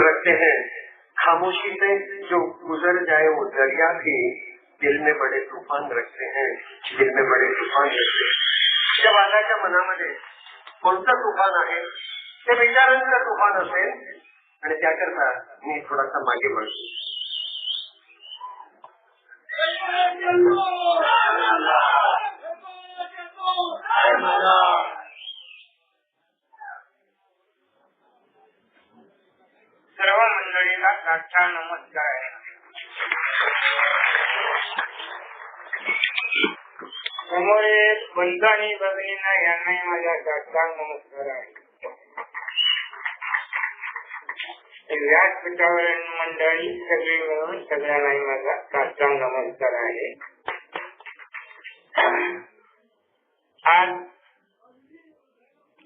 रखते हैं। खामोशी से जो गुजर जाए वो दरिया भी दिल में बड़े तुफान रखते हैं, दिल में बड़े तुफान रखते हैं। त्या बाळाच्या मनामध्ये कोणतं तुफान आहे ते विचारांचं तुफान असेल आणि त्याकरता मी थोडासा मागे वळतो सर्व साष्टा नमस्कार त्यामुळे बंधू आणि भगिनींना यांनाही माझ्या साष्टांग नमस्कार आहे व्यासपीठावरील मंडळी सगळी मिळून सगळ्यांनाही माझा साष्टांग नमस्कार आहे आज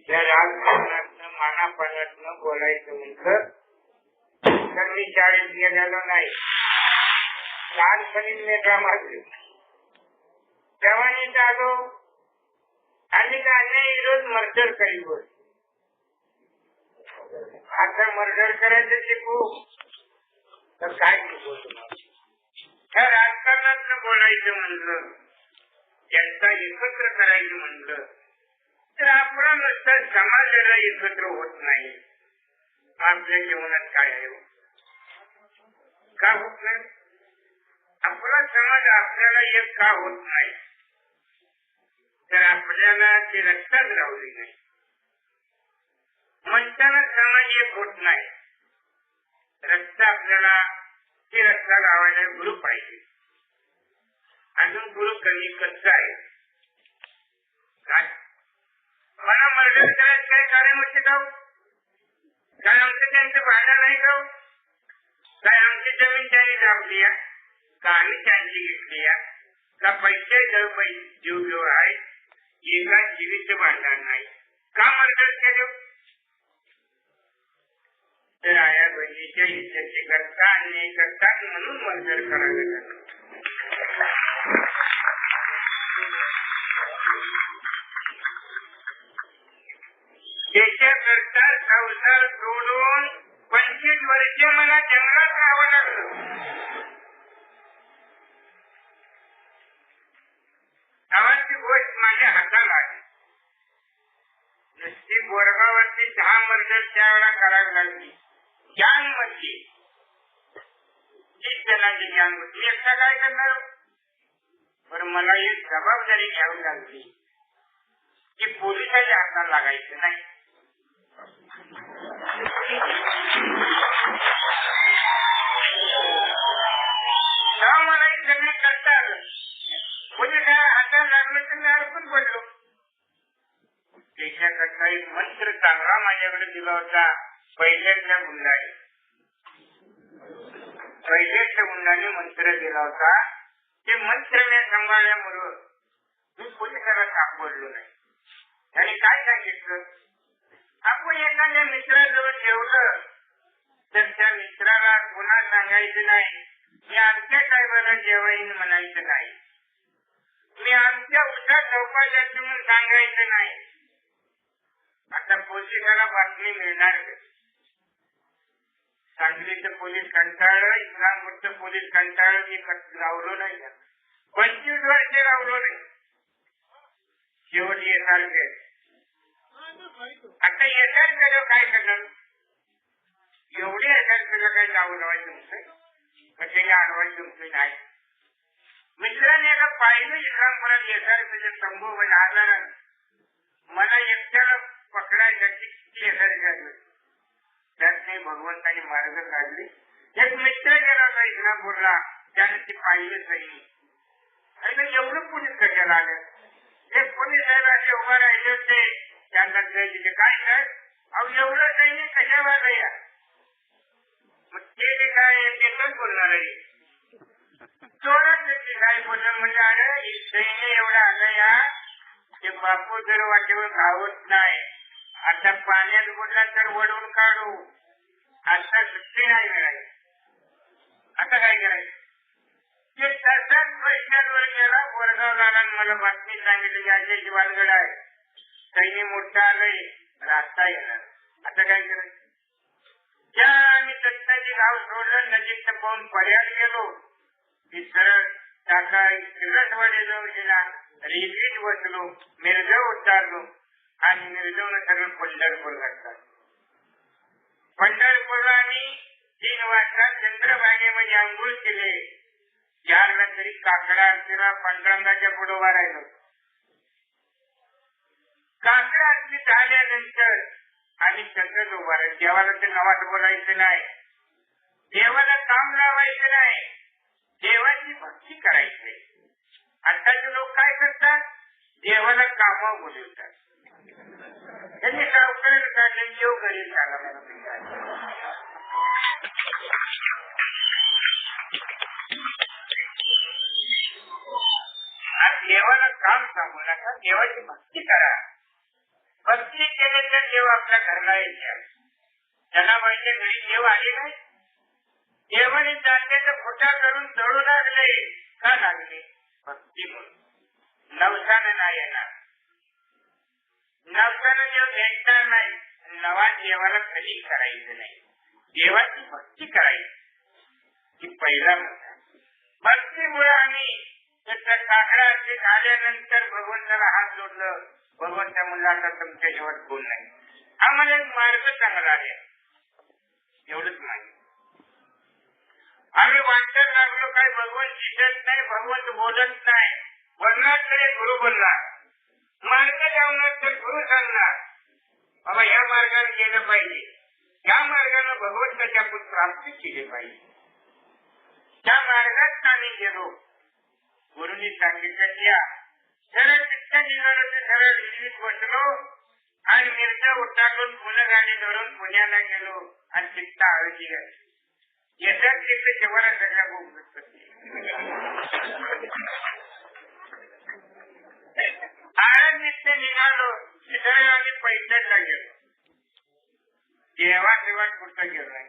त्या राजकारणातनं मानापानातनं बोलायचं म्हटलं शाळेत गेलेलो नाही. लहानपणी मी ड्रामाचे तेव्हा आलो आणि काही रोज मर्डर करीत होत आता मर्डर करायचं शिकू तर काय शिकू तुम्हाला राजकारणात बोलायचं म्हणलं त्यांचा एकत्र करायचं म्हणलं तर आपला नुसता समाजाला एकत्र होत नाही. आपल्या जीवनात काय आहे? का होत नाही? आपला समाज आपल्याला एक का होत नाही? तर आपल्याला ते रक्तात राहली नाही. म्हणताना समाज एक होत नाही. रक्त आपल्याला ते रस्ता लावायला गुरु पाहिजे. अजून गुरु कमी कच्चा आहे काय? मला मर्डर करायचं काय कारण होते का काय आमचं त्यांचं भाडं नाही का काय आमची जमीन त्यांनी दाबली आहे? का आम्ही त्यांची घेतली आहे? का पैसे जर जीव घेऊ आहे एका जीवित बांधणार नाही का मर्डर केलं तर आया बहिणीच्या इज्जती करता अन्याय करता म्हणून मर्डर करायला लागलं तीस जणांची गॅंग मी एकटा काय करणार पण मला एक जबाबदारी घ्यावी लागली. की पोलिसाच्या हाताला लागायचं नाही. मला हे सगळे करता आलं पोलिसा हाताला लागलं तर मी अडकून पडलो. त्याच्याकरता एक मंत्र चांगला माझ्याकडे दिला होता पैशांच्या गुंडाळी. वैद्यक्ष गुंडाने मंत्र दिला होता. ते मंत्र मी सांभाळल्यामुळं मी पोलिसाला सापडलो नाही. त्याने काय सांगितलं? आपण एखाद्या मित्राजवळ ठेवलं तर त्या मित्राला पुन्हा सांगायचं नाही. मी आमच्या साहेबाला जेवाईन म्हणायचं नाही. मी आमच्या उठा चौकाच्या म्हणून सांगायचं नाही. आता पोलिसाला बातमी मिळणार कशी? सांगलीचं पोलीस कंटाळलं इस्लामपूरचं पोलीस कंटाळलं मी कट- लावलो नाही पंचवीस वर्ष लावलो नाही. शेवटी येणार आता येतात केलं काय करणार? एवढे येतात केलं काय जाऊ लावायचं तुमचं. कशाने अडवायचं तुमचं नाही. मित्रांनी एका पाहिलं इस्लामपुरात येतात म्हणजे तंबू आला मला एकट्याला पकडायसाठी किती एखादी झाली त्यात नाही भगवंताने मार्ग काढले. एक मित्र गेला होता इस्लामपूरला. त्याने ती पाहिलं नाही आणि एवढं पोलीस कशाला आलं. ते पोलीस साहेब असे उभा राहिले होते. त्यांना तिथे काय सर अहो एवढं सैनिक कशाला या मग ते जे काय एकच बोलणार आहे. चोरच त्याची काय बोलणं म्हणजे अरे सैन्य एवढं आलं या. ते बापू जर वाटेवर धावत नाही. आता पाण्यात बुडला तर वडून काढू. आता सुट्टी नाही मिळाली आता काय करायचं? ते तसाच प्रश्नांवर गेला. वरगाव दादा मला बातमी सांगितली की अजय वालगड आहे. सैन्य मोठा आलंय रास्ता येणार. आता काय करायचं? ज्या आम्ही दत्ताजी गाव सोडलं नजीक पाहून पर्याय गेलो. की सरळ टाका शिरसवाडी जाऊन दिला रिपीट बसलो मिरजव उतारलो. आणि मिरजवून सगळं पंढरपूर घातला. पंढरपूरला तीन वाजता चंद्रभागेमध्ये आंघोळ केले. चारला तरी काकडा आरतीला पांडुरंगाच्या पुढे उभा राहिलो काकडा आरती झाल्यानंतर आम्ही तसंच उभा राहिलो. देवाला ते नवाज बोलायचं नाही. देवाला काम लावायचं नाही. देवाची भक्ती करायची. आताचे लोक काय करतात? देवाला काम बोलवतात. त्यांनी लवकर काढले जीव घरी झाला देवाला काम सांगू नका देवाची भक्ती करा. भक्ती केले तर देव आपल्या घरला येते. जनाबाईच्या घरी देव आले नाही. देवाने जात्याचा खोटा करून जळू लागले. का लागले? भक्ती म्हणून. नवसानं नाही येणार. नवसानं देव भेटणार नाही. नवा देवाला कधी करायचं नाही. देवाची भक्ती करायची. ही पहिला मुद्दा भक्तीमुळे आम्ही त्याचा काकडा असे झाल्यानंतर भगवंताला हात जोडलं. भगवंता म्हणलं आता तुमच्या शेवट कोण नाही? आम्हाला एक मार्ग चांगला आहे एवढंच माहिती आम्ही वाटत लागलो काय भगवंत दिसत नाही भगवंत बोलत नाही. बोलण्याकडे गुरु बोलला मार्ग लावणार तर गुरु सांगणार. बाबा या मार्गाने गेलं पाहिजे. या मार्गाने भगवंताच्या आपण प्राप्ती केली पाहिजे. त्या मार्गात आम्ही गेलो. गुरुनी सांगितलं की या. सरळ तिथं निघालो ते सरळ दिल्लीत बसलो आणि मिरजा उतारून पुन्हा गाडी धरून पुण्याला गेलो आणि तिथं आळशी घातली. येतात तिथे जेव्हा सगळ्या आळंद निघते निघालो तिथं आम्ही पैठणला गेलो देवा देवा कुठं गेलो नाही.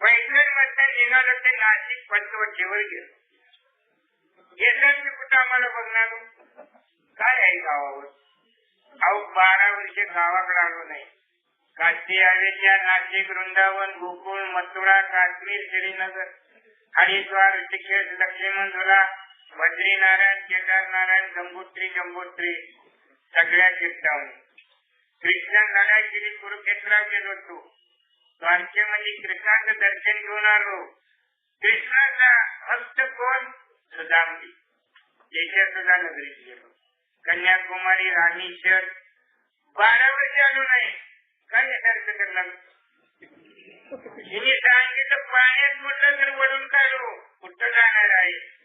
पैठणमध्ये निघालो ते नाशिक पंचवटीवर गेलो. येतात मी कुठं आम्हाला बघणार? काय आहे गावावर? अहो बारा वर्ष गावाकडे आलो नाही. काशी अयोध्या नाशिक वृंदावन गोकुळ मथुरा काश्मीर श्रीनगर हरिद्वार ऋषिकेश लक्ष्मीमंजुला बद्रीनारायण केदारनारायण गंगोत्री जंबोत्री सगळ्या चित्तावणी कृष्ण लढाई केली कुरुक्षेत्रात गेलो होतो. द्वारकेमध्ये कृष्णाचं दर्शन घेऊन आलो. कृष्णाचा भक्त कोण? सुदामजी याच्या सुद्धा नगरीत गेलो. कन्याकुमारी राणी शहर बारा वर्ष आलो नाही काय खर्च करणार? हिने सांगितलं पाण्यात म्हटलं तर वडून काढू कुठं जाणार आहे?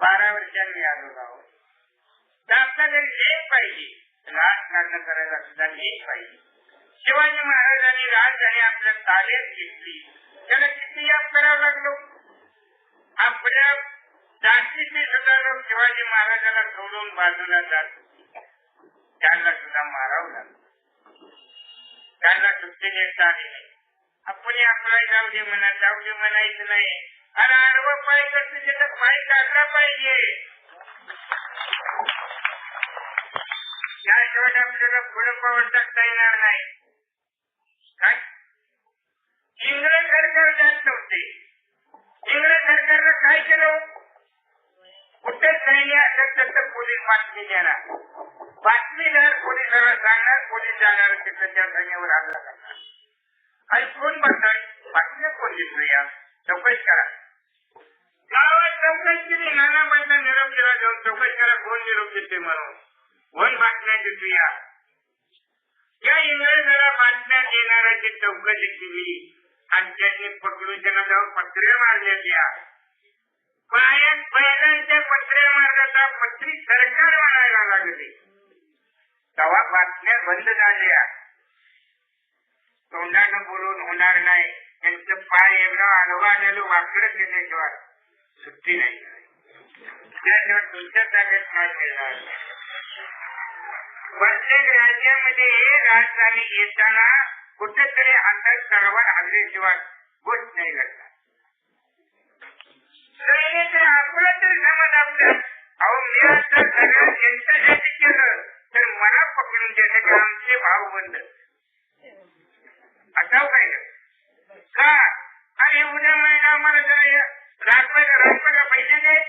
बारा वर्षांनी आलो आहोत आपल्याला लेख पाहिजे राजकारण करायला सुद्धा लेख पाहिजे. शिवाजी महाराजांनी राजधानी आपल्या ताब्यात घेतली. त्याला किती याप करावं लागलो? आपल्या जातीचे सुद्धा लोक शिवाजी महाराजांना सोडून बाजूला जात त्यांना सुद्धा मारावं लागलं. त्यांना सुट्टी देता आली नाही. आपण आपला जाऊ दे म्हणा जाऊ दे म्हणायचं नाही. आणि आडवं पाय करतो त्याचा पाय काढला पाहिजे. त्याशिवाय आपल्याला पुढे पाऊल टाकता येणार नाही. काय? इंग्रज सरकार जात नव्हते इंग्रज सरकारनं काय केलं? कुठे सैन्य असेल तर पोलीस बातमी देणार. बातमीदार पोलिसाला सांगणार पोलीस जाणार तिथं त्या सैन्यावर हल्ला करणार. आणि कोण बघताय बातम्या कोण देतो या? चौकशी करा. गावात चौकशी केली नाना बाईंना निरोप दिला जाऊन चौकशी करा कोण निरोप देते म्हणून. कोण बातम्या देतो या. इंग्रजाला बातम्या देणाऱ्याची चौकशी केली. आणि त्यांनी पकडून त्यांना जाऊन पत्रे मारल्या त्या. पायात बैलांच्या पत्र्या मारण्याचा पत्री सरकार मारायला लागले. तेव्हा बातम्या बंद झाल्या. तोंडानं बोलून होणार नाही. त्यांचं पाय एवढं आडवा आलेलं वाकडं केल्याशिवाय सुट्टी नाही. त्याशिवाय तुमच्या मिळणार. प्रत्येक राज्यामध्ये राजधानी येताना कुठेतरी हातात सर्वात हल्ल्याशिवाय गोष्ट नाही घडणार. आपलं तर समज आपलं. अहो मी आता सगळं जनतेसाठी केलं तर मला पकडून देण्याचे आमचे भाव बंद. असा काय का? अरे उद्या महिना आम्हाला जरा रातभर रातभर पैसे दे.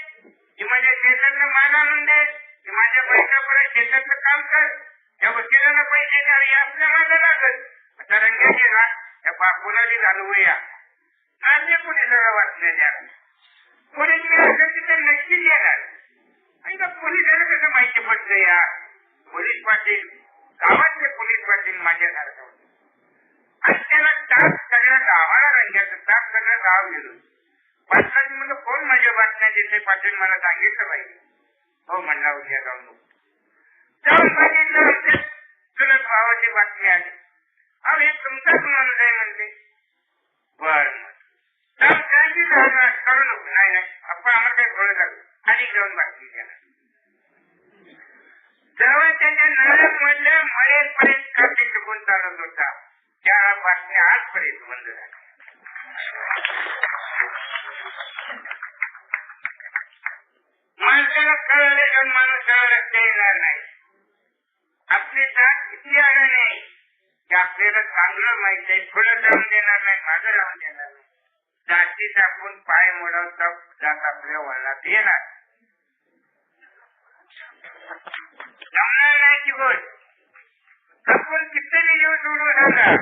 की माझ्या शेतातलं माल आणून दे. की माझ्या पैसा परत शेतातलं काम कर. या वकिलाला पैसे द्या हे आपल्या मागं लागत आता रंगाचे ना या बापूला बी घालवूया? माझे कुणी जरा वाचलेल्या कोणी असेल तिथे नक्कीच येणार आणि त्या पोलिसाला कसं माहिती पडतं या? पोलीस पाटील. गावातले पोलीस पाटील माझ्यासारखं होते. आणि त्याला ताप सगळ्या गावाला रंगाचं ताप सगळं गाव गेलो पाटलाजी म्हणजे कोण माझ्या बातम्या देते पाटील मला सांगितलं पाहिजे हो म्हणला उद्या जाऊन नको. जाऊन बघितलं म्हणजे चुलत भावाची बातमी आली. अहो हे तुमचाच माणूस आहे म्हणते. बर जाऊन काय की झालं? करू नको. नाही नाही. आपण आम्हाला काही थोडं लागलं आणि जाऊन बातमी द्या जेव्हा त्याच्या नरम मधल्या मरेपर्यंत खाते चुकून चालत होता त्या बातम्या आजपर्यंत बंद झाल्या. माणसाला कळलं पण माणूस रस्ता येणार नाही? आपली जात किती आलं नाही? की आपल्याला चांगलं माहीत आहे पुढे जाऊन देणार नाही मागं राहून देणार नाही. जातीत आपण पाय मोडवता जात आपल्या वळणात येणार. जमणार नाही ती गोष्ट. आपण किती दिवस सोडू राहणार?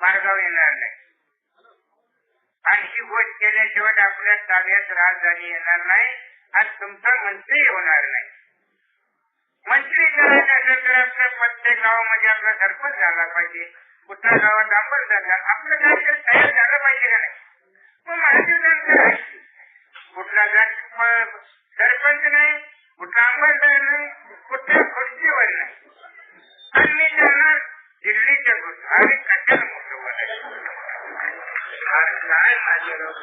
मार्गावर येणार नाही. आणि ही गोष्ट केल्याशिवाय आपल्या ताब्यात राजधानी येणार नाही आणि तुमचा मंत्री होणार नाही. मंत्री करायचं असेल तर आपल्या प्रत्येक गावामध्ये आपला सरपंच झाला पाहिजे. कुठल्या गावात आपण झाला? आपलं काहीतरी तयार झालं पाहिजे का नाही? मग महाराष्ट्र कुठला जात सरपंच नाही कुठला अंमलदार नाही कुठल्या खुर्चीवर नाही. आणि मी जाणार दिल्लीच्या आणि कशाला मोठं बोलायचं? काय माझ्या लोक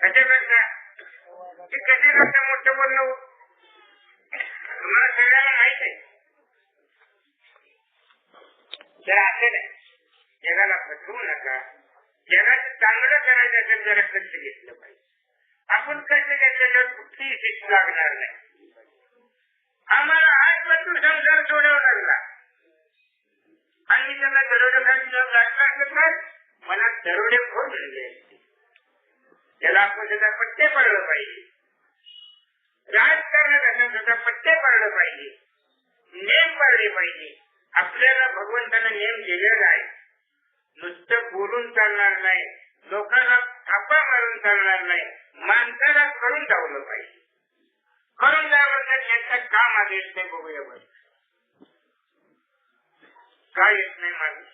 कशापेक्षा ते कशापेक्षा मोठं बोललो तुम्हाला सगळ्याला माहीत आहे तर असं नाही. जगाला फसवू नका जगाचं चांगलं करायचं असेल जरा कष्ट घेतलं पाहिजे आपण कष्ट घेतल्याच्यावर कुठलीही शिस्त लागणार नाही आम्हाला आजपासून संसार सोडवणार लागला आणि मी त्यांना दरोडे खायला लागला असलं तर मला दरोडेखोर म्हणजे त्याला आपण त्याचा पट्टे पडलं पाहिजे. राजकारणात असेल त्याचा पट्टे पडलं पाहिजे. नेम पाळले पाहिजे. आपल्याला भगवंतानं नेम दिलेला आहे. नुसतं बोलून चालणार नाही. लोकांना थापा मारून चालणार नाही. माणसाला करून जावलं पाहिजे. करून जावं तर त्याचं काम आले ते बघूया बरं. काय येत नाही माणूस?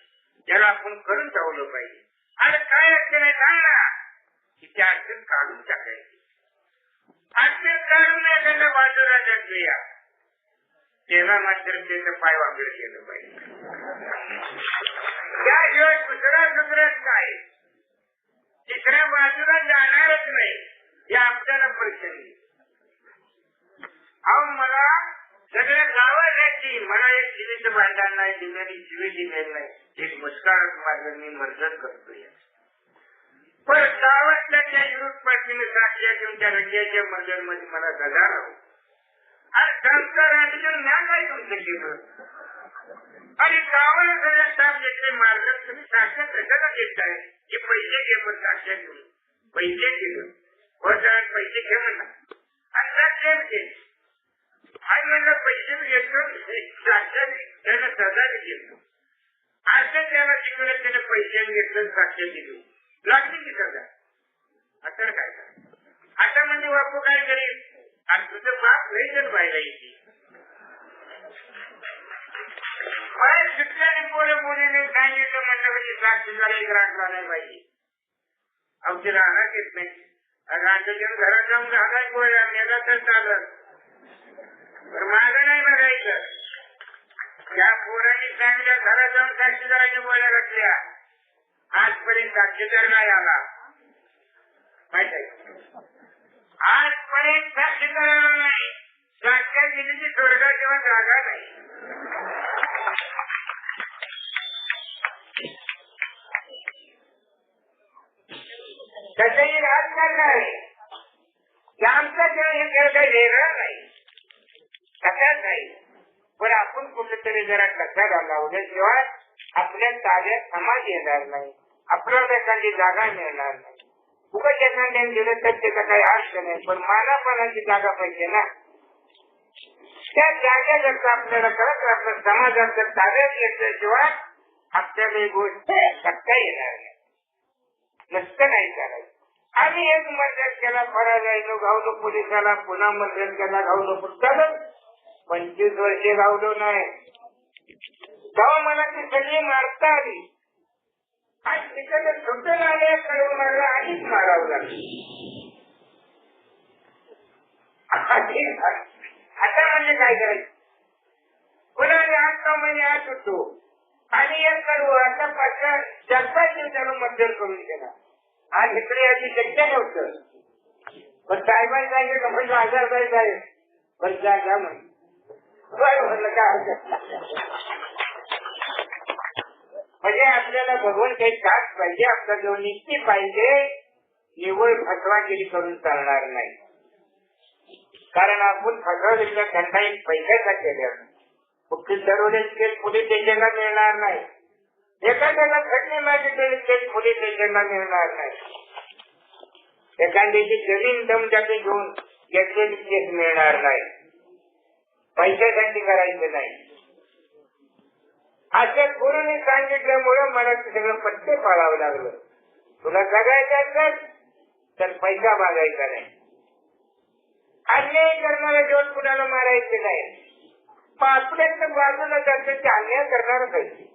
त्याला आपण करून जावलं पाहिजे. आणि काय असते नाही सांगा की त्या अडचण काढून टाकायची. अडचण काढून एखाद्या बाजूला जगूया त्याला मात्र त्याचं पाय वागड केलं पाहिजे. त्याशिवाय दुसरा दुसरंच काय? तिसऱ्या बाजूला जाणारच नाही. हे आपल्याला परीक्षा अहो मला सगळ्या गावासाठी मला एक शिवीचं भांडण नाही दिलेली शिवी दिलेली नाही. एक मुस्काळ माझं मी करतो करतोय. पण गावातल्या त्या युरोप पार्टीने साक्षी तुमच्या रंग्याच्या मर्जनमध्ये मला गदा राहू. आणि संस्कार आणि ज्ञान काय तुमचं केलं आणि गावाला सगळ्या स्टाफ घेतले मार्ग तुम्ही साठ्या कशाला देताय हे पैसे घे पण साठ्या घेऊन. पैसे घेऊन वरच्यात हो पैसे घे ना. आणि साक्षात घे आणि म्हणलं पैसे बी घेतो साक्षात त्यानं सजा बी घेतो असं त्याला शिकवलं त्याने पैसे घेतलं साक्ष घेतलं लागली की सजा आता काय आता म्हणजे बापू काय करेल आणि तुझं बाप लई जण व्हायला येते बाहेर शिक्षण पोरे मुलीने काय सांगितलं म्हणलं म्हणजे साक्षीदार एक राखला नाही पाहिजे आमची राहणार येत नाही. राहतं घेऊन घरात जाऊन राहणार गोळ्या नेला तर चालत. तर माग नाही बघायचं. त्या पोरांनी चांगल्या घरात जाऊन साक्षीदारांनी गोळ्या रचल्या आजपर्यंत साक्षीदार नाही आला. माहीत आहे? आजपर्यंत साक्षीदार आला नाही. साक्षात गेलेली स्वर्गात किंवा जागा नाही तसंही राजकारण आहे की आमचा खेळ हे खेळ काही वेगळा नाही कशाच नाही पण आपण कुठेतरी जरा लक्षात लावल्याशिवाय आपल्या ताब्यात समाज येणार नाही. आपल्याला एखादी जागा मिळणार नाही. उगाच एखाद्या दिलं तर त्याचा काही अर्थ नाही. पण मानापणाची जागा पाहिजे ना. त्या जागेकरता आपल्याला खरंच आपल्या समाजाच्या ताब्यात घेतल्याशिवाय आपल्याला ही गोष्ट करता येणार नाही. नसतं नाही करायचं. आम्ही एक मदत केला फरार जायचो गावलो पोलिसाला पुन्हा मदत केला गावलो चालत पंचवीस वर्षे गावलो नाही. तेव्हा मला ती सगळी मारता आली. आणि तिकडे छोटे नाणे कळवून मारला आधीच मारावं लागलं. आता म्हणजे काय करायचं? कुणाने आठ नऊ महिने आत होतो. आणि एक करू आता पाचव्या चार पाच दिवसाला मतदान करून गेला आज इकडे याची शक्य नव्हतं. पण साहेबांनी काय केलं म्हणजे आजार जाईल साहेब पण जा जा म्हणे म्हणलं काय हरकत म्हणजे आपल्याला भगवान काही काच पाहिजे आपला जो निश्चित पाहिजे निवड फसवागिरी करून चालणार नाही. कारण आपण फसवलेल्या त्यांना एक पैशाचा केल्या फक्त दरोडे केस पोलीस स्टेशनला मिळणार नाही. एखाद्याला घटने मागितलेली केस पोलीस स्टेशनला मिळणार नाही. एखाद्याची जमीन दमदाटी घेऊन घेतलेली केस मिळणार नाही. पैशासाठी करायचं नाही. अशा गुरुने सांगितल्यामुळे मला सगळं पत्ते पाळावं लागलं. तुला जगायचं असेल तर पैसा मागायचा नाही. अन्याय करणारा दिवस कुणाला मारायचे नाही. मग आपल्यातल्या बाजूला जातं ते अन्याय करणार पाहिजे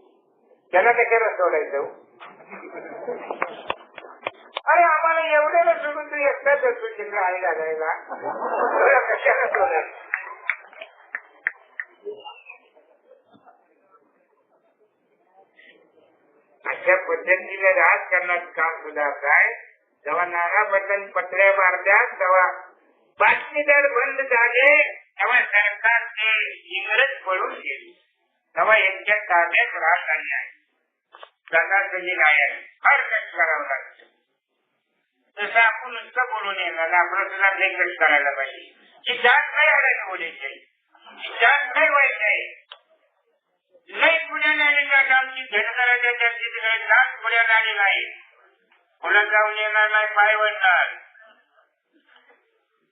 त्याला कशाला सोडायचं. अरे आम्हाला एवढ्याला सोडून तू एकटाच असू शकला आई लागायला तुला कशाला सोडायचं अशा पद्धतीने राजकारणात काम सुद्धा काय जेव्हा नाना बटन पत्र्या मारतात तेव्हा बातमीदार बंद झाले तेव्हा सरकार ते इंग्रज पळून गेले. तेव्हा यांच्या ताब्यात राहत आणि आहे प्रकारचे काय आहे फार कष्ट करावं लागतं. तसं आपण नुसतं बोलून येणार आपलं सुद्धा लई कष्ट करायला पाहिजे. की जात नाही अडायला बोलायची की जात नाही व्हायचं आहे लय पुण्याला आलेल्या आमची भेट करायच्या त्यांची तिकडे जात पुण्याला आलेला आहे पुण्यात जाऊन येणार नाही पाय वळणार.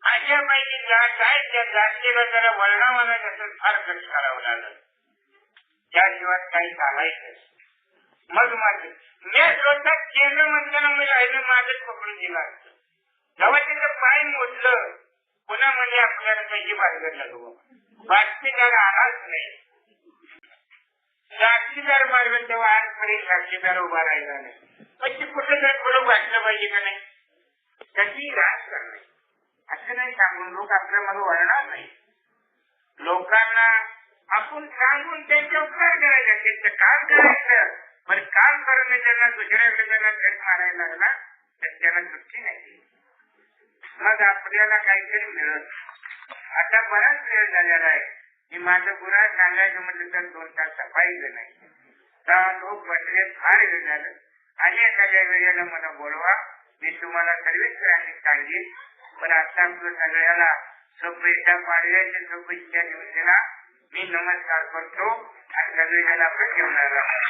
अशा पैकी जात आहेत त्या जातीला जरा वळणावला त्याचं फार कष्ट करावं लागलं. त्याशिवाय काही सांगायचं मग माझं मी स्वतः केलं म्हणताना मी राहिलं माझंच पकडून दिलं असतं. जेव्हा त्याचं पाय मोजलं पुन्हा म्हणजे आपल्याला त्याची बाजगर लागू बातमीदार आलाच नाही. साक्षीदार मारलं तेव्हा आजपर्यंत साक्षीदार उभा राहिला नाही. म्हणजे पण ते कुठं तर थोडं वाटलं पाहिजे का नाही? त्याची रास करणे. असं नाही सांगून लोक आपल्या मागे वळणार नाही. लोकांना आपण सांगून त्यांचे उपकार करायचे त्यांचं काम करायचं. पण काम करणे त्यांना दुसऱ्याकडे त्यांना थेट मारायला लागला तर त्यांना तृप्ती नाही. मग आपल्याला काहीतरी मिळत. आता बराच वेळ झालेला आहे. मी माझं गुन्हा सांगायचं म्हटलं तर दोन तास सफाई नाही. लोक बसले फार वेळ झालं. आणि एखाद्या वेळेला मला बोलवा मी तुम्हाला सर्विस करायला सांगेन. पण आता सगळ्याला शुभेच्छा पाडव्याच्या शुभेच्छा दिवशीला मी नमस्कार करतो आणि सगळेजण आपण ठेवणार आहोत